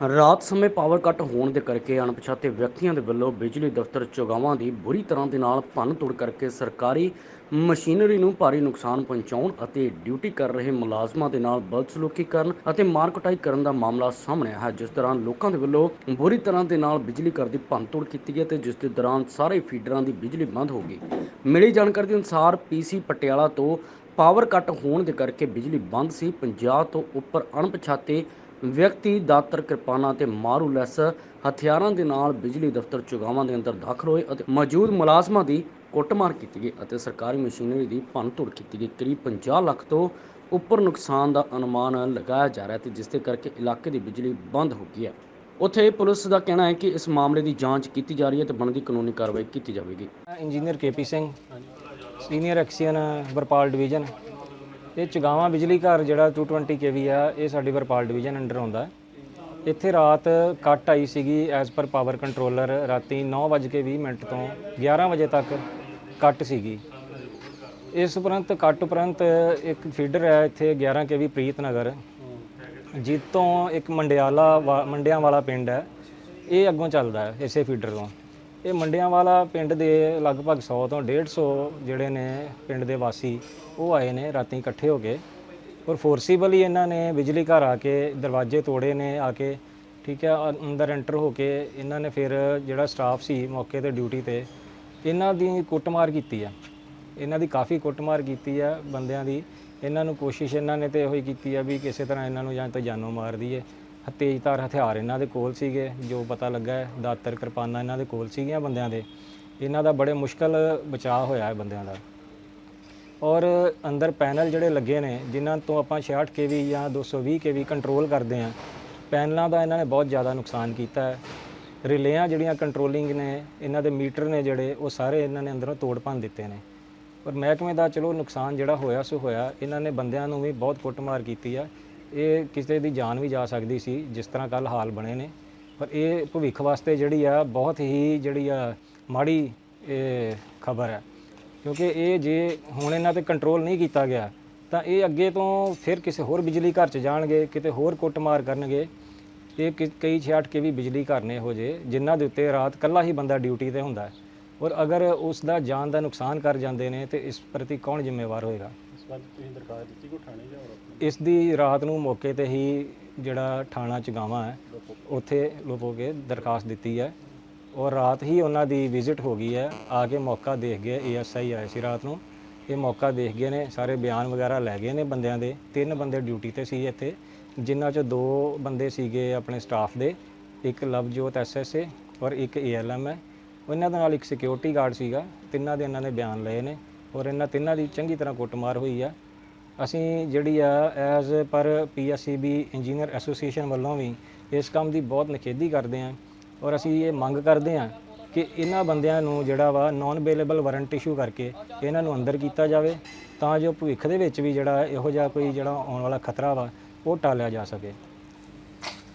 ਰਾਤ ਸਮੇਂ power cut ਹੋਣ ਦੇ ਕਰਕੇ ਅਣਪਛਾਤੇ ਵਿਅਕਤੀਆਂ ਦੇ ਵੱਲੋਂ ਬਿਜਲੀ ਦਫ਼ਤਰ ਚੁਗਾਵਾਂ ਦੀ ਬੁਰੀ ਤਰ੍ਹਾਂ ਦੇ ਨਾਲ ਭੰਨ-ਤੋੜ ਕਰਕੇ ਸਰਕਾਰੀ ਮਸ਼ੀਨਰੀ ਨੂੰ ਭਾਰੀ ਨੁਕਸਾਨ ਪਹੁੰਚਾਉਣ ਅਤੇ ਡਿਊਟੀ ਕਰ ਰਹੇ ਮੁਲਾਜ਼ਮਾਂ ਦੇ ਨਾਲ ਬਦਸਲੂਕੀ ਕਰਨ ਅਤੇ ਮਾਰ ਕੁਟਾਈ ਕਰਨ ਦਾ ਮਾਮਲਾ ਸਾਹਮਣੇ ਆਇਆ, ਜਿਸ ਦੌਰਾਨ ਲੋਕਾਂ ਦੇ ਵੱਲੋਂ ਬੁਰੀ ਤਰ੍ਹਾਂ ਦੇ ਨਾਲ ਬਿਜਲੀ ਘਰ ਦੀ ਭੰਨ-ਤੋੜ ਕੀਤੀ ਗਈ ਤੇ ਜਿਸ ਦੇ ਦੌਰਾਨ ਸਾਰੇ ਫੀਡਰਾਂ ਦੀ ਬਿਜਲੀ ਬੰਦ ਹੋ ਗਈ। ਮਿਲੀ ਜਾਣਕਾਰੀ ਦੇ ਅਨੁਸਾਰ ਪੀਸੀ ਪਟਿਆਲਾ ਤੋਂ ਪਾਵਰ ਕੱਟ ਹੋਣ ਦੇ ਕਰਕੇ ਬਿਜਲੀ ਬੰਦ ਸੀ। 50 ਤੋਂ ਉੱਪਰ ਅਣਪਛਾਤੇ ਵਿਅਕਤੀ ਦਾਤਰ ਕਿਰਪਾਨਾਂ ਤੇ ਮਾਰੂ ਲੈਸ ਹਥਿਆਰਾਂ ਦੇ ਨਾਲ ਬਿਜਲੀ ਦਫ਼ਤਰ ਚੁਗਾਵਾਂ ਦੇ ਅੰਦਰ ਦਾਖਲ ਹੋਏ ਅਤੇ ਮੌਜੂਦ ਮੁਲਾਜ਼ਮਾਂ ਦੀ ਕੁੱਟਮਾਰ ਕੀਤੀ ਗਈ ਅਤੇ ਸਰਕਾਰੀ ਮਸ਼ੀਨਰੀ ਦੀ ਭੰਨਤੋੜ ਕੀਤੀ ਗਈ। ਕਰੀਬ 50 ਲੱਖ ਤੋਂ ਉੱਪਰ ਨੁਕਸਾਨ ਦਾ ਅਨੁਮਾਨ ਲਗਾਇਆ ਜਾ ਰਿਹਾ ਤੇ ਜਿਸ ਦੇ ਕਰਕੇ ਇਲਾਕੇ ਦੀ ਬਿਜਲੀ ਬੰਦ ਹੋ ਗਈ ਹੈ। ਉੱਥੇ ਪੁਲਿਸ ਦਾ ਕਹਿਣਾ ਹੈ ਕਿ ਇਸ ਮਾਮਲੇ ਦੀ ਜਾਂਚ ਕੀਤੀ ਜਾ ਰਹੀ ਹੈ ਤੇ ਬਣਦੀ ਕਾਨੂੰਨੀ ਕਾਰਵਾਈ ਕੀਤੀ ਜਾਵੇਗੀ। Engineer K P Singh, senior XEN Verpal division. ਇਹ ਚਗਾਵਾਂ ਬਿਜਲੀ ਘਰ ਜਿਹੜਾ 220 ਕੇਵੀ ਆ, ਇਹ ਸਾਡੀ ਵਰਪਾਲ ਡਿਵੀਜ਼ਨ ਅੰਡਰ ਆਉਂਦਾ ਹੈ। ਇੱਥੇ ਰਾਤ ਕੱਟ ਆਈ ਸੀਗੀ ਐਜ਼ ਪਰ ਪਾਵਰ ਕੰਟਰੋਲਰ ਰਾਤੀ 9:20 ਮਿੰਟ ਤੋਂ 11 ਵਜੇ ਤੱਕ ਕੱਟ ਸੀਗੀ। ਇਸ ਉਪਰੰਤ ਕੱਟ ਉਪਰੰਤ ਇੱਕ ਫੀਡਰ ਹੈ ਇੱਥੇ 11 ਕੇਵੀ ਪ੍ਰੀਤ ਨਗਰ, ਜਿੱਤੋਂ ਇੱਕ ਮੰਡਿਆਲਾ ਵਾ- ਮੰਡਿਆਂ ਵਾਲਾ ਪਿੰਡ ਹੈ। ਇਹ ਅੱਗੋਂ ਚੱਲਦਾ ਹੈ, ਇਸੇ ਫੀਡਰ ਤੋਂ। ਇਹ ਮੰਡਿਆਂ ਵਾਲਾ ਪਿੰਡ ਦੇ ਲਗਭਗ 100 ਤੋਂ 150 ਜਿਹੜੇ ਨੇ ਪਿੰਡ ਦੇ ਵਾਸੀ ਉਹ ਆਏ ਨੇ, ਰਾਤੀ ਇਕੱਠੇ ਹੋ ਕੇ। ਔਰ ਫੋਰਸੀਬਲੀ ਇਹਨਾਂ ਨੇ ਬਿਜਲੀ ਘਰ ਆ ਕੇ ਦਰਵਾਜ਼ੇ ਤੋੜੇ ਨੇ ਆ ਕੇ, ਠੀਕ ਹੈ ਅੰਦਰ ਐਂਟਰ ਹੋ ਕੇ ਇਹਨਾਂ ਨੇ ਫਿਰ ਜਿਹੜਾ ਸਟਾਫ ਸੀ ਮੌਕੇ ਤੇ ਡਿਊਟੀ ਤੇ, ਇਹਨਾਂ ਦੀ ਕੁੱਟਮਾਰ ਕੀਤੀ ਆ। ਇਹਨਾਂ ਦੀ ਕਾਫੀ ਕੁੱਟਮਾਰ ਕੀਤੀ ਆ ਬੰਦਿਆਂ ਦੀ। ਇਹਨਾਂ ਨੂੰ ਕੋਸ਼ਿਸ਼ ਇਹਨਾਂ ਨੇ ਤੇ ਇਹੋ ਹੀ ਕੀਤੀ ਆ ਵੀ ਕਿਸੇ ਤਰ੍ਹਾਂ ਇਹਨਾਂ ਨੂੰ ਜਾਂ ਤਾਂ ਜਾਨੋਂ ਮਾਰ ਦਈਏ। ਤੇਜ਼ਧਾਰ ਹਥਿਆਰ ਇਹਨਾਂ ਦੇ ਕੋਲ ਸੀਗੇ ਜੋ ਪਤਾ ਲੱਗਾ ਹੈ, ਦਾਤਰ ਕਿਰਪਾਨਾਂ ਇਹਨਾਂ ਦੇ ਕੋਲ ਸੀਗੀਆਂ ਬੰਦਿਆਂ ਦੇ। ਇਹਨਾਂ ਦਾ ਬੜੇ ਮੁਸ਼ਕਲ ਬਚਾਅ ਹੋਇਆ ਹੈ ਬੰਦਿਆਂ ਦਾ। ਔਰ ਅੰਦਰ ਪੈਨਲ ਜਿਹੜੇ ਲੱਗੇ ਨੇ ਜਿਨ੍ਹਾਂ ਤੋਂ ਆਪਾਂ 66 ਕੇਵੀ ਜਾਂ 220 ਕੇਵੀ ਕੰਟਰੋਲ ਕਰਦੇ ਆ ਪੈਨਲਾਂ ਦਾ ਇਹਨਾਂ ਨੇ ਬਹੁਤ ਜ਼ਿਆਦਾ ਨੁਕਸਾਨ ਕੀਤਾ ਹੈ। ਰਿਲੇਆਂ ਜਿਹੜੀਆਂ ਕੰਟਰੋਲਿੰਗ ਨੇ ਇਹਨਾਂ ਦੇ ਮੀਟਰ ਨੇ ਜਿਹੜੇ ਉਹ ਸਾਰੇ ਇਹਨਾਂ ਨੇ ਅੰਦਰੋਂ ਤੋੜ ਭੰਨ ਦਿੱਤੇ ਨੇ। ਪਰ ਮਹਿਕਮੇ ਦਾ ਚਲੋ ਨੁਕਸਾਨ ਜਿਹੜਾ ਹੋਇਆ ਸੋ ਹੋਇਆ ਇਹਨਾਂ ਨੇ ਬੰਦਿਆਂ ਨੂੰ ਵੀ ਬਹੁਤ ਕੁੱਟਮਾਰ ਕੀਤੀ ਆ। ਇਹ ਕਿਸੇ ਦੀ ਜਾਨ ਵੀ ਜਾ ਸਕਦੀ ਸੀ, ਜਿਸ ਤਰ੍ਹਾਂ ਕੱਲ ਹਾਲ ਬਣੇ ਨੇ। ਪਰ ਇਹ ਭਵਿੱਖ ਵਾਸਤੇ ਜਿਹੜੀ ਆ, ਬਹੁਤ ਹੀ ਜਿਹੜੀ ਆ, ਮਾੜੀ ਇਹ ਖਬਰ ਹੈ। ਕਿਉਂਕਿ ਇਹ ਜੇ ਹੁਣ ਇਹਨਾਂ ਤੇ ਕੰਟਰੋਲ ਨਹੀਂ ਕੀਤਾ ਗਿਆ, ਤਾਂ ਇਹ ਅੱਗੇ ਤੋਂ ਫਿਰ ਕਿਸੇ ਹੋਰ ਬਿਜਲੀ ਘਰ 'ਚ ਜਾਣਗੇ, ਕਿਤੇ ਹੋਰ ਕੁੱਟਮਾਰ ਕਰਨਗੇ। ਇਹ ਕਿ- ਕਈ 66 ਕੇ ਵੀ ਬਿਜਲੀ ਘਰ ਨੇ ਇਹੋ ਜਿਹੇ, ਜਿਨ੍ਹਾਂ ਦੇ ਉੱਤੇ ਰਾਤ ਕੱਲਾ ਹੀ ਬੰਦਾ ਡਿਊਟੀ ਤੇ ਹੁੰਦਾ ਔਰ ਅਗਰ ਉਸ ਦਾ ਜਾਨ ਦਾ ਨੁਕਸਾਨ ਕਰ ਜਾਂਦੇ ਨੇ, ਤੇ ਇਸ ਪ੍ਰਤੀ ਕੌਣ ਜ਼ਿੰਮੇਵਾਰ ਹੋਏਗਾ? ਇਸ ਦੀ ਰਾਤ ਨੂੰ ਮੌਕੇ ਤੇ ਹੀ ਜਿਹੜਾ ਥਾਣਾ ਚਗਾਵਾਂ ਹੈ, ਉੱਥੇ ਲੋਪੋ ਕੇ ਦਰਖਾਸਤ ਦਿੱਤੀ ਹੈ। ਔਰ ਰਾਤ ਹੀ ਉਹਨਾਂ ਦੀ ਵਿਜ਼ਿਟ ਹੋ ਗਈ ਹੈ। ਆ ਕੇ ਮੌਕਾ ਦੇਖ ਗਏ ਏਐਸਆਈ ਆਏ ਸੀ ਰਾਤ ਨੂੰ। ਇਹ ਮੌਕਾ ਦੇਖ ਗਏ ਨੇ, ਸਾਰੇ ਬਿਆਨ ਵਗੈਰਾ ਲੈ ਗਏ ਨੇ ਬੰਦਿਆਂ ਦੇ। ਤਿੰਨ ਬੰਦੇ ਡਿਊਟੀ ਤੇ ਸੀ ਇੱਥੇ, ਜਿਨ੍ਹਾਂ ਚੋਂ ਦੋ ਬੰਦੇ ਸੀਗੇ ਆਪਣੇ ਸਟਾਫ ਦੇ, ਇੱਕ ਲਵਜੋਤ ਐਸਐਸਏ ਔਰ ਇੱਕ ਏਐਲਐਮ ਹੈ। ਉਹਨਾਂ ਦੇ ਨਾਲ ਇੱਕ ਸਿਕਿਉਰਿਟੀ ਗਾਰਡ ਸੀਗਾ। ਤਿੰਨਾਂ ਦੇ ਇਹਨਾਂ ਨੇ ਬਿਆਨ ਲਏ ਨੇ। ਔਰ ਇਹਨਾਂ ਤਿੰਨਾਂ ਦੀ ਚੰਗੀ ਤਰ੍ਹਾਂ ਕੁੱਟਮਾਰ ਹੋਈ ਆ। ਅਸੀਂ ਜਿਹੜੀ ਆ as per PSCB engineer association ਵੱਲੋਂ ਵੀ ਇਸ ਕੰਮ ਦੀ ਬਹੁਤ ਨਿਖੇਧੀ ਕਰਦੇ ਹਾਂ ਔਰ ਅਸੀਂ ਇਹ ਮੰਗ ਕਰਦੇ ਹਾਂ ਕਿ ਇਹਨਾਂ ਬੰਦਿਆਂ ਨੂੰ ਜਿਹੜਾ ਵਾ ਨਾਨ ਅਵੇਲੇਬਲ ਵਾਰੰਟ ਇਸ਼ੂ ਕਰਕੇ ਇਹਨਾਂ ਨੂੰ ਅੰਦਰ ਕੀਤਾ ਜਾਵੇ ਤਾਂ ਜੋ ਭਵਿੱਖ ਦੇ ਵਿੱਚ ਵੀ ਜਿਹੜਾ ਇਹੋ ਜਿਹਾ ਕੋਈ ਜਿਹੜਾ ਆਉਣ ਵਾਲਾ ਖਤਰਾ ਵਾ ਉਹ ਟਾਲਿਆ ਜਾ ਸਕੇ।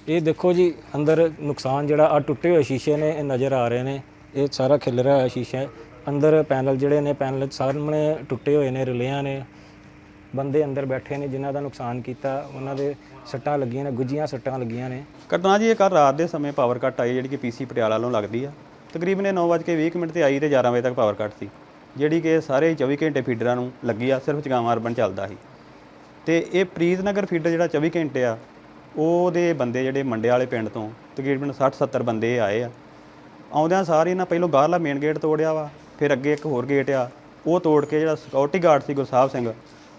ਇਹ ਦੇਖੋ ਜੀ, ਅੰਦਰ ਨੁਕਸਾਨ ਜਿਹੜਾ ਆ, ਟੁੱਟੇ ਹੋਏ ਸ਼ੀਸ਼ੇ ਨੇ, ਇਹ ਨਜ਼ਰ ਆ ਰਹੇ ਨੇ, ਇਹ ਸਾਰਾ ਖਿਲ ਰਿਹਾ ਸ਼ੀਸ਼ਾ ਹੈ। ਅੰਦਰ ਪੈਨਲ ਜਿਹੜੇ ਨੇ, ਪੈਨਲ ਸਾਹਮਣੇ ਟੁੱਟੇ ਹੋਏ ਨੇ, ਰਿਲੇਆਂ ਨੇ। ਬੰਦੇ ਅੰਦਰ ਬੈਠੇ ਨੇ, ਜਿਨ੍ਹਾਂ ਦਾ ਨੁਕਸਾਨ ਕੀਤਾ। ਉਹਨਾਂ ਦੇ ਸੱਟਾਂ ਲੱਗੀਆਂ ਨੇ ਗੁੱਜੀਆਂ ਸੱਟਾਂ ਲੱਗੀਆਂ ਨੇ। ਘਟਨਾ ਜੀ, ਇਹ ਕੱਲ੍ਹ ਰਾਤ ਦੇ ਸਮੇਂ ਪਾਵਰ ਕੱਟ ਆਈ, ਜਿਹੜੀ ਕਿ ਪੀਸੀ ਪਟਿਆਲਾ ਵੱਲੋਂ ਲੱਗਦੀ ਆ। ਤਕਰੀਬਨ ਇਹ 9:20 ਮਿੰਟ ਤੇ ਆਈ ਤੇ 11 ਵਜੇ ਤੱਕ ਪਾਵਰ ਕੱਟ ਸੀ। ਜਿਹੜੀ ਕਿ ਸਾਰੇ 24 ਘੰਟੇ ਫੀਡਰਾਂ ਨੂੰ ਲੱਗੀ ਆ, ਸਿਰਫ ਚਗਾਵਾਂ ਅਰਬਨ ਚੱਲਦਾ ਸੀ। ਤੇ ਇਹ ਪ੍ਰੀਤਨਗਰ ਫੀਡਰ ਜਿਹੜਾ 24 ਘੰਟੇ ਆ, ਉਹਦੇ ਬੰਦੇ ਜਿਹੜੇ ਮੰਡੇ ਵਾਲੇ ਪਿੰਡ ਤੋਂ ਤਕਰੀਬਨ 60 70 ਬੰਦੇ ਆਏ ਆ। ਆਉਂਦਿਆਂ ਸਾਰੇ ਇਹਨਾਂ ਪਹਿਲੋਂ ਬਾਹਰਲਾ ਮੇਨ ਗੇਟ ਤੋੜਿਆ ਵਾ। ਫਿਰ ਅੱਗੇ ਇੱਕ ਹੋਰ ਗੇਟ ਆ, ਉਹ ਤੋੜ ਕੇ ਜਿਹੜਾ ਸਿਕਿਉਰਿਟੀ ਗਾਰਡ ਸੀ ਗੁਰਸਾਹਿਬ ਸਿੰਘ,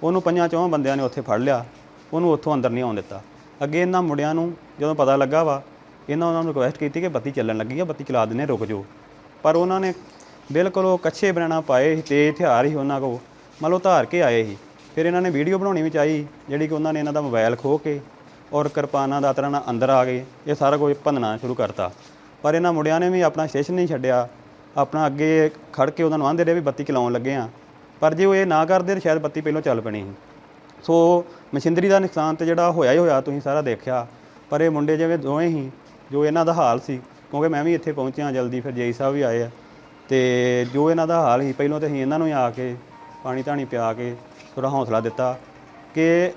ਉਹਨੂੰ ਪੰਜਾਂ ਚੌਹਾਂ ਬੰਦਿਆਂ ਨੇ ਉੱਥੇ ਫੜ ਲਿਆ, ਉਹਨੂੰ ਉੱਥੋਂ ਅੰਦਰ ਨਹੀਂ ਆਉਣ ਦਿੱਤਾ। ਅੱਗੇ ਇਹਨਾਂ ਮੁੰਡਿਆਂ ਨੂੰ ਜਦੋਂ ਪਤਾ ਲੱਗਾ ਵਾ, ਇਹਨਾਂ ਉਹਨਾਂ ਨੂੰ ਰਿਕੁਐਸਟ ਕੀਤੀ ਕਿ ਬੱਤੀ ਚੱਲਣ ਲੱਗੀ ਆ, ਬੱਤੀ ਚਲਾ ਦਿੰਦੇ ਰੁਕ ਜਾਓ। ਪਰ ਉਹਨਾਂ ਨੇ ਬਿਲਕੁਲ ਉਹ ਕੱਛੇ ਬਣਾਣਾ ਪਾਏ ਸੀ, ਤੇ ਹਥਿਆਰ ਹੀ ਉਹਨਾਂ ਕੋਲ ਮੰਨ ਲਓ ਧਾਰ ਕੇ ਆਏ ਸੀ। ਫਿਰ ਇਹਨਾਂ ਨੇ ਵੀਡੀਓ ਬਣਾਉਣੀ ਵੀ ਚਾਹੀ, ਜਿਹੜੀ ਕਿ ਉਹਨਾਂ ਨੇ ਇਹਨਾਂ ਦਾ ਮੋਬਾਈਲ ਖੋਹ ਕੇ ਔਰ ਕਿਰਪਾਨਾਂ ਦਾ ਤਰ੍ਹਾਂ ਨਾਲ ਅੰਦਰ ਆ ਗਏ, ਇਹ ਸਾਰਾ ਕੁਝ ਭੰਨਣਾ ਸ਼ੁਰੂ ਕਰਤਾ। ਪਰ ਇਹਨਾਂ ਮੁੰਡਿਆਂ ਨੇ ਵੀ ਆਪਣਾ ਸਟੇਸ਼ਨ ਨਹੀਂ ਛੱਡਿਆ ਆਪਣਾ ਅੱਗੇ ਖੜ ਕੇ ਉਹਨਾਂ ਨੂੰ ਆਂਦੇ ਰਹੇ ਵੀ ਬੱਤੀ ਚਲਾਉਣ ਲੱਗੇ ਆ ਪਰ ਜੇ ਉਹ ਇਹ ਨਾ ਕਰਦੇ ਤਾਂ ਸ਼ਾਇਦ ਬੱਤੀ ਪਹਿਲਾਂ ਚੱਲ ਪੈਣੀ ਸੀ। ਸੋ ਮਸ਼ੀਨਰੀ ਦਾ ਨੁਕਸਾਨ ਤੇ ਜਿਹੜਾ ਹੋਇਆ ਹੀ ਹੋਇਆ, ਤੁਸੀਂ ਸਾਰਾ ਦੇਖਿਆ। ਪਰ ਇਹ ਮੁੰਡੇ ਜਿਵੇਂ ਦੋਵੇਂ ਹੀ, ਜੋ ਇਹਨਾਂ ਦਾ ਹਾਲ ਸੀ, ਕਿਉਂਕਿ ਮੈਂ ਵੀ ਇੱਥੇ ਪਹੁੰਚਿਆ ਜਲਦੀ, ਫਿਰ ਜੇਈ ਸਾਹਿਬ ਵੀ ਆਏ ਆ। ਤੇ ਜੋ ਇਹਨਾਂ ਦਾ ਹਾਲ ਸੀ, ਪਹਿਲਾਂ ਤਾਂ ਅਸੀਂ ਇਹਨਾਂ ਨੂੰ ਹੀ ਆ ਕੇ ਪਾਣੀ ਧਾਣੀ ਪਿਆ ਕੇ ਥੋੜਾ ਹੌਸਲਾ ਦਿੱਤਾ ਕਿ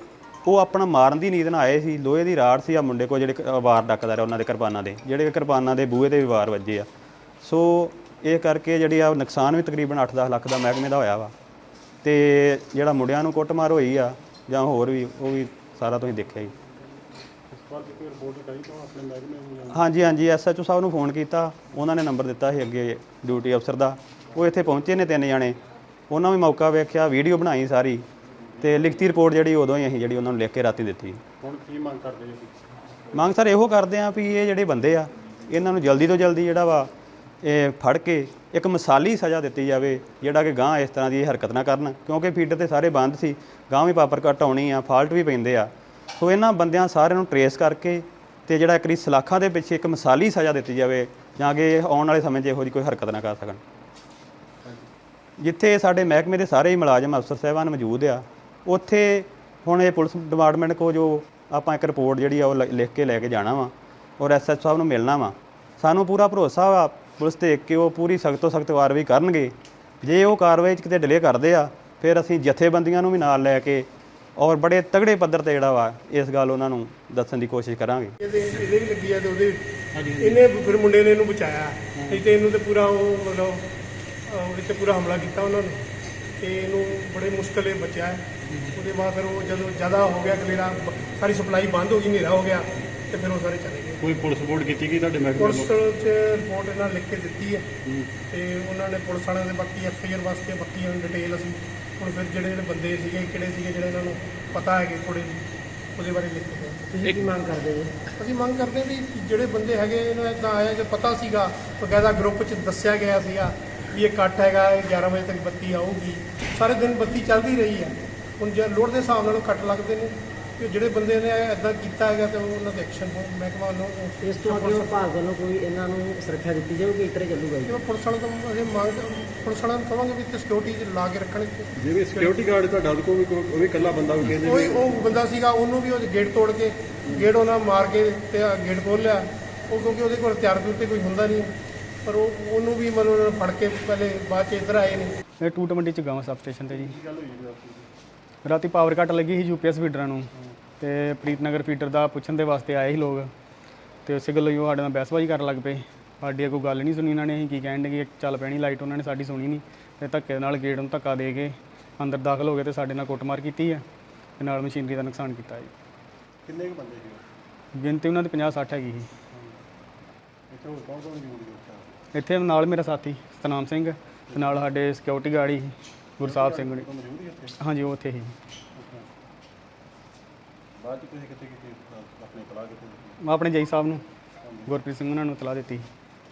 ਉਹ ਆਪਣਾ ਮਾਰਨ ਦੀ ਨੀਤ ਨਾਲ ਆਏ ਸੀ, ਲੋਹੇ ਦੀ ਰਾੜ ਸੀ ਆ ਮੁੰਡੇ ਕੋ ਜਿਹੜੇ ਵਾਰ ਡੱਕਦਾ ਰਿਹਾ ਉਹਨਾਂ ਦੇ ਕਿਰਪਾਨਾਂ ਦੇ, ਜਿਹੜੇ ਕਿਰਪਾਨਾਂ ਦੇ ਬੂਹੇ ਤੇ ਵੀ ਵਾਰ ਵੱਜੇ ਆ। ਸੋ ਇਹ ਕਰਕੇ ਜਿਹੜੀ ਆ ਨੁਕਸਾਨ ਵੀ ਤਕਰੀਬਨ 8-10 ਲੱਖ ਦਾ ਮਹਿਕਮੇ ਦਾ ਹੋਇਆ ਵਾ। ਤੇ ਜਿਹੜਾ ਮੁੰਡਿਆਂ ਨੂੰ ਕੁੱਟਮਾਰ ਹੋਈ ਆ ਜਾਂ ਹੋਰ ਵੀ ਉਹ ਵੀ ਸਾਰਾ ਤੁਸੀਂ ਦੇਖਿਆ ਹੀ। ਹਾਂਜੀ ਹਾਂਜੀ ਐਸਐਚਓ ਸਾਹਿਬ ਨੂੰ ਫੋਨ ਕੀਤਾ। ਉਹਨਾਂ ਨੇ ਨੰਬਰ ਦਿੱਤਾ ਸੀ ਅੱਗੇ ਡਿਊਟੀ ਅਫਸਰ ਦਾ। ਉਹ ਇੱਥੇ ਪਹੁੰਚੇ ਨੇ ਤਿੰਨ ਜਾਣੇ। ਉਹਨਾਂ ਵੀ ਮੌਕਾ ਵੇਖਿਆ ਵੀਡੀਓ ਬਣਾਈ ਸਾਰੀ। ਤੇ ਲਿਖਤੀ ਰਿਪੋਰਟ ਜਿਹੜੀ ਉਦੋਂ ਹੀ ਅਸੀਂ ਜਿਹੜੀ ਉਹਨਾਂ ਨੂੰ ਲਿਖ ਕੇ ਰਾਤੀ ਦਿੱਤੀ। ਹੁਣ ਕੀ ਮੰਗ ਕਰਦੇ ਜੀ ਮੰਗ ਸਰ ਇਹੋ ਕਰਦੇ ਆ ਵੀ ਇਹ ਜਿਹੜੇ ਬੰਦੇ ਆ ਇਹਨਾਂ ਨੂੰ ਜਲਦੀ ਤੋਂ ਜਲਦੀ ਜਿਹੜਾ ਵਾ ਇਹ ਫੜ ਕੇ ਇੱਕ ਮਿਸਾਲੀ ਸਜ਼ਾ ਦਿੱਤੀ ਜਾਵੇ, ਜਿਹੜਾ ਕਿ ਗਾਂ ਇਸ ਤਰ੍ਹਾਂ ਦੀ ਹਰਕਤ ਨਾ ਕਰਨ, ਕਿਉਂਕਿ ਫੀਡਰ ਤੇ ਸਾਰੇ ਬੰਦ ਸੀ ਗਾਂ ਵੀ ਪਾਪਰ ਕੱਟ ਆਉਣੀ ਆ, ਫਾਲਟ ਵੀ ਪੈਂਦੇ ਆ। ਸੋ ਇਹਨਾਂ ਬੰਦਿਆਂ ਸਾਰਿਆਂ ਨੂੰ ਟਰੇਸ ਕਰਕੇ ਤੇ ਜਿਹੜਾ ਇੱਕ ਸਲਾਖਾਂ ਦੇ ਪਿੱਛੇ ਇੱਕ ਮਿਸਾਲੀ ਸਜ਼ਾ ਦਿੱਤੀ ਜਾਵੇ, ਜਾਂ ਕਿ ਆਉਣ ਵਾਲੇ ਸਮੇਂ 'ਚ ਇਹੋ ਜਿਹੀ ਕੋਈ ਹਰਕਤ ਨਾ ਕਰ ਸਕਣ। ਜਿੱਥੇ ਸਾਡੇ ਮਹਿਕਮੇ ਦੇ ਸਾਰੇ ਹੀ ਮੁਲਾਜ਼ਮ ਅਫਸਰ ਸਾਹਿਬਾਨ ਮੌਜੂਦ ਆ, ਉੱਥੇ ਹੁਣ ਇਹ ਪੁਲਿਸ ਡਿਪਾਰਟਮੈਂਟ ਕੋ ਜੋ ਆਪਾਂ ਇੱਕ ਰਿਪੋਰਟ ਜਿਹੜੀ ਆ ਉਹ ਲ- ਲਿਖ ਕੇ ਲੈ ਕੇ ਜਾਣਾ ਵਾ, ਔਰ ਐਸਐਚ ਸਾਹਿਬ ਨੂੰ ਮਿਲਣਾ ਵਾ। ਸਾਨੂੰ ਪੂਰਾ ਭਰੋਸਾ ਵਾ ਪੁਲਿਸ ਤੇ ਕਿ ਉਹ ਪੂਰੀ ਸਖਤ ਤੋਂ ਸਖਤ ਕਾਰਵਾਈ ਕਰਨਗੇ। ਜੇ ਉਹ ਕਾਰਵਾਈ 'ਚ ਕਿਤੇ ਡਿਲੇ ਕਰਦੇ ਆ ਫਿਰ ਅਸੀਂ ਜਥੇਬੰਦੀਆਂ ਨੂੰ ਵੀ ਨਾਲ ਲੈ ਕੇ ਔਰ ਬੜੇ ਤਗੜੇ ਪੱਧਰ ਤੇ ਜਿਹੜਾ ਵਾ ਇਸ ਗੱਲ ਉਹਨਾਂ ਨੂੰ ਦੱਸਣ ਦੀ ਕੋਸ਼ਿਸ਼ ਕਰਾਂਗੇ। ਇਹਦੇ ਇਹਦੇ ਵੀ ਲੱਗੀ ਆ ਤੇ ਉਹਦੇ ਇਹਨੇ ਫਿਰ ਮੁੰਡੇ ਨੇ ਇਹਨੂੰ ਬਚਾਇਆ। ਨਹੀਂ ਤੇ ਇਹਨੂੰ ਤੇ ਪੂਰਾ ਉਹ ਮਤਲਬ ਉਹਦੇ ਤੇ ਪੂਰਾ ਹਮਲਾ ਕੀਤਾ ਉਹਨਾਂ ਨੇ। ਤੇ ਇਹਨੂੰ ਬੜੇ ਮੁਸ਼ਕਲ ਬਚਿਆ। ਉਹਦੇ ਬਾਅਦ ਫਿਰ ਉਹ ਜਦੋਂ ਜ਼ਿਆਦਾ ਹੋ ਗਿਆ ਕਲੇਰਾ ਸਾਰੀ ਸਪਲਾਈ ਬੰਦ ਹੋ ਗਈ ਹਨੇਰਾ ਹੋ ਗਿਆ ਤੇ ਫਿਰ ਉਹ ਸਾਰੇ ਚਲੇ ਗਏ। ਕੋਈ ਪੁਲਿਸ ਰਿਪੋਰਟ ਕੀਤੀ ਗਈ ਤੁਹਾਡੇ ਮਹਿਕਮੇ ਪੁਲਿਸ ਵੱਲੋਂ? ਚ ਰਿਪੋਰਟ ਇਹਨਾਂ ਲਿਖ ਕੇ ਦਿੱਤੀ ਹੈ। ਤੇ ਉਹਨਾਂ ਨੇ ਪੁਲਿਸ ਵਾਲਿਆਂ ਦੇ ਬਾਕੀ ਐਫ ਆਈ ਆਰ ਵਾਸਤੇ ਬਾਕੀ ਡਿਟੇਲ ਅਸੀਂ ਹੁਣ ਫਿਰ ਜਿਹੜੇ ਜਿਹੜੇ ਬੰਦੇ ਸੀਗੇ ਕਿਹੜੇ ਸੀਗੇ ਜਿਹੜੇ ਇਹਨਾਂ ਨੂੰ ਪਤਾ ਹੈਗੇ ਥੋੜੇ ਉਹਦੇ ਬਾਰੇ ਲਿਖ ਕੇ ਦਿਓ। ਤੁਸੀਂ ਕੀ ਮੰਗ ਕਰਦੇ ਜੀ ਅਸੀਂ ਮੰਗ ਕਰਦੇ ਹਾਂ ਵੀ ਜਿਹੜੇ ਬੰਦੇ ਹੈਗੇ ਇਹਨਾਂ ਇਦਾਂ ਆਇਆ ਜੇ ਪਤਾ ਸੀਗਾ ਬਕਾਇਦਾ ਗਰੁੱਪ 'ਚ ਦੱਸਿਆ ਗਿਆ ਸੀਗਾ ਵੀ ਇਹ ਕੱਟ ਹੈਗਾ ਇਹ 11 ਵਜੇ ਤੱਕ ਬੱਤੀ ਆਊਗੀ। ਸਾਰੇ ਦਿਨ ਬੱਤੀ ਚੱਲਦੀ ਰਹੀ ਹੈ। ਹੁਣ ਜੇ ਲੋਡ ਦੇ ਹਿਸਾਬ ਨਾਲ ਕੱਟ ਲੱਗਦੇ ਨੇ। ਤੇ ਜਿਹੜੇ ਬੰਦੇ ਨੇ ਇਦਾਂ ਕੀਤਾ ਹੈਗਾ ਤੇ ਉਹਨਾਂ ਦੇ ਐਕਸ਼ਨ ਮਹਿਕਮਾ ਵੱਲੋਂ ਇਸ ਤੋਂ ਅੱਗੇ ਵਿਭਾਗ ਵੱਲੋਂ ਕੋਈ ਇਹਨਾਂ ਨੂੰ ਸੁਰੱਖਿਆ ਦਿੱਤੀ ਜਾਊਗੀ ਇਸ ਤਰ੍ਹਾਂ ਚੱਲੂਗਾ ਜੀ? ਜਿਵੇਂ ਪੁਲਿਸ ਵਾਲਿਆਂ ਤੋਂ ਅਸੀਂ ਮੰਗ ਪੁਲਿਸ ਵਾਲਿਆਂ ਨੂੰ ਕਹਾਂਗੇ ਵੀ ਤੇ ਸਿਕਿਉਰਿਟੀ ਲਾ ਕੇ ਰੱਖਣ ਜਿਵੇਂ ਸਿਕਿਉਰਿਟੀ ਗਾਰਡ ਤੁਹਾਡਾ ਉਹਦੇ ਕੋਲ ਵੀ ਕੋਈ- ਉਹ ਵੀ ਇਕੱਲਾ ਬੰਦਾ ਵੀ ਕਹਿੰਦੇ ਕੋਈ ਉਹ ਬੰਦਾ ਸੀਗਾ ਉਹਨੂੰ ਵੀ ਉਹ ਗੇਟ ਤੋੜ ਕੇ ਗੇਟ ਉਹਨਾਂ ਮਾਰ ਕੇ ਤੇ ਗੇਟ ਖੋਲ ਲਿਆ। ਉਹ ਕਿਉਂਕਿ ਉਹਦੇ ਕੋਲ ਹਥਿਆਰ ਦੇ ਉੱਤੇ ਕੋਈ ਹੁੰਦਾ ਨਹੀਂ। ਪਰ ਉਹ ਉਹਨੂੰ ਵੀ ਮਤਲਬ ਉਹਨਾਂ ਨੇ ਫੜ ਕੇ ਪਹਿਲੇ ਬਾਅਦ ਚ ਇੱਧਰ ਆਏ ਨੇ। ਇਹ ਟੂਟ ਮੰਡੀ ਚ ਗਾਵਾਂ ਸਬ ਸਟੇਸ਼ਨ ਤੇ ਜੀ। ਰਾਤੀ ਪਾਵਰ ਕੱਟ ਲੱਗੀ ਸੀ ਯੂਪੀਐਸ ਫੀਡਰਾਂ ਨੂੰ। ਤੇ ਪ੍ਰੀਤਨਗਰ ਫੀਡਰ ਦਾ ਪੁੱਛਣ ਦੇ ਵਾਸਤੇ ਆਏ ਸੀ ਲੋਕ। ਤੇ ਉਸੇ ਗੱਲੋਂ ਹੀ ਉਹ ਸਾਡੇ ਨਾਲ ਬਹਿਸਬਾਜ਼ੀ ਕਰਨ ਲੱਗ ਪਏ। ਸਾਡੀ ਕੋਈ ਗੱਲ ਨਹੀਂ ਸੁਣੀ ਇਹਨਾਂ ਨੇ ਅਸੀਂ ਕੀ ਕਹਿਣ ਦੇ ਚੱਲ ਪੈਣੀ ਲਾਈਟ ਉਹਨਾਂ ਨੇ ਸਾਡੀ ਸੁਣੀ ਨਹੀਂ। ਤੇ ਧੱਕੇ ਨਾਲ ਗੇਟ ਨੂੰ ਧੱਕਾ ਦੇ ਕੇ ਅੰਦਰ ਦਾਖਲ ਹੋ ਗਏ ਤੇ ਸਾਡੇ ਨਾਲ ਕੁੱਟਮਾਰ ਕੀਤੀ ਹੈ ਤੇ ਨਾਲ ਮਸ਼ੀਨਰੀ ਦਾ ਨੁਕਸਾਨ ਕੀਤਾ ਜੀ। ਕਿੰਨੇ ਕੁ ਬੰਦੇ ਸੀ ਗਿਣਤੀ ਉਹਨਾਂ ਦੀ 50 60 ਹੈਗੀ ਸੀ। ਇੱਥੇ ਹੋਰ ਕੌਣ ਕੌਣ ਕਰਦਾ ਇੱਥੇ ਨਾਲ ਮੇਰਾ ਸਾਥੀ ਸਤਨਾਮ ਸਿੰਘ ਤੇ ਨਾਲ ਸਾਡੇ ਸਿਕਿਉਰਿਟੀ ਗਾਰਡ ਸੀ ਗੁਰਸਾਹਿਬ ਸਿੰਘ ਨੇ ਹਾਂਜੀ ਉਹ ਉੱਥੇ ਹੀ ਬਾਅਦ ਚ ਤੁਸੀਂ ਕਿੱਥੇ ਕੀਤੀ? ਆਪਣੀ ਤਲਾਕ ਕਿੱਥੇ ਦਿੱਤੀ? ਮੈਂ ਆਪਣੇ ਜਈ ਸਾਹਿਬ ਨੂੰ ਗੁਰਪ੍ਰੀਤ ਸਿੰਘ ਉਹਨਾਂ ਨੂੰ ਤਲਾ ਦਿੱਤੀ।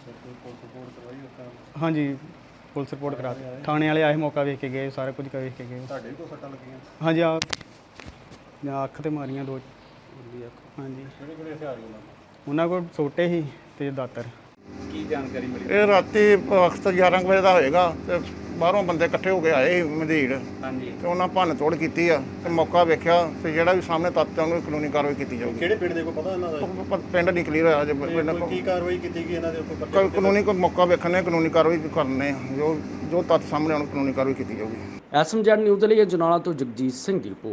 ਫਿਰ ਕੋਈ ਪੁਲਿਸ ਰਿਪੋਰਟ ਕਰਵਾਈ ਉਸ ਟਾਈਮ ਹਾਂਜੀ ਪੁਲਿਸ ਰਿਪੋਰਟ ਕਰਾ ਦਿੱਤੀ ਥਾਣੇ ਵਾਲੇ ਆਏ ਮੌਕਾ ਵੇਖ ਕੇ ਗਏ ਸਾਰਾ ਕੁਝ ਵੇਖ ਕੇ ਗਏ। ਤੁਹਾਡੇ ਵੀ ਕੋਈ ਸੱਟਾਂ ਲੱਗੀਆਂ? ਹਾਂਜੀ ਆ ਜਾਂ ਅੱਖ ਤੇ ਮਾਰੀਆਂ ਦੋ। ਹਾਂਜੀ। ਕਿਹੜੇ ਕਿਹੜੇ ਹਥਿਆਰ ਸੀ ਉਹਨਾਂ ਕੋਲ ਉਹਨਾਂ ਕੋਲ ਛੋਟੇ ਸੀ ਤੇ ਦਾਤਰ। ਇਹ ਰਾਤੀ ਵਕਤ 11 ਕੁ ਵਜੇ ਦਾ ਹੋਏਗਾ ਤੇ ਬਾਹਰੋਂ ਬੰਦੇ ਇਕੱਠੇ ਹੋ ਕੇ ਆਏ ਸੀ ਮਧੀੜ ਹਾਂਜੀ। ਤੇ ਉਹਨਾਂ ਭੰਨ ਤੋੜ ਕੀਤੀ ਆ ਤੇ ਮੌਕਾ ਵੇਖਿਆ ਤੇ ਜਿਹੜਾ ਵੀ ਸਾਹਮਣੇ ਤੱਤ ਉਹਨੂੰ ਕਾਨੂੰਨੀ ਕਾਰਵਾਈ ਕੀਤੀ ਜਾਊਗੀ। ਕਿਹੜੇ ਪਿੰਡ ਦੇ ਕੋਈ ਪਤਾ ਇਹਨਾਂ ਦਾ? ਪਿੰਡ ਨਹੀਂ ਕਲੀਅਰ ਹੋਇਆ ਜੇ ਪਿੰਡ ਕੋਈ ਕੀ ਕਾਰਵਾਈ ਕੀਤੀ ਗਈ ਇਹਨਾਂ ਦੇ ਉੱਪਰ ਕਾ- ਕਾਨੂੰਨੀ ਕੋਈ ਮੌਕਾ ਵੇਖਣੇ ਕਾਨੂੰਨੀ ਕਾਰਵਾਈ ਕਰਨੇ। ਜੋ ਜੋ ਤੱਤ ਸਾਹਮਣੇ ਆਉਣ ਕਾਨੂੰਨੀ ਕਾਰਵਾਈ ਕੀਤੀ ਜਾਊਗੀ। ਐਸਐਮਜੈਡ ਨਿਊਜ਼ ਦੇ ਲਈ ਅਜਨਾਲਾ ਤੋਂ ਜਗਜੀਤ ਸਿੰਘ ਦੀ ਰਿਪੋਰਟ।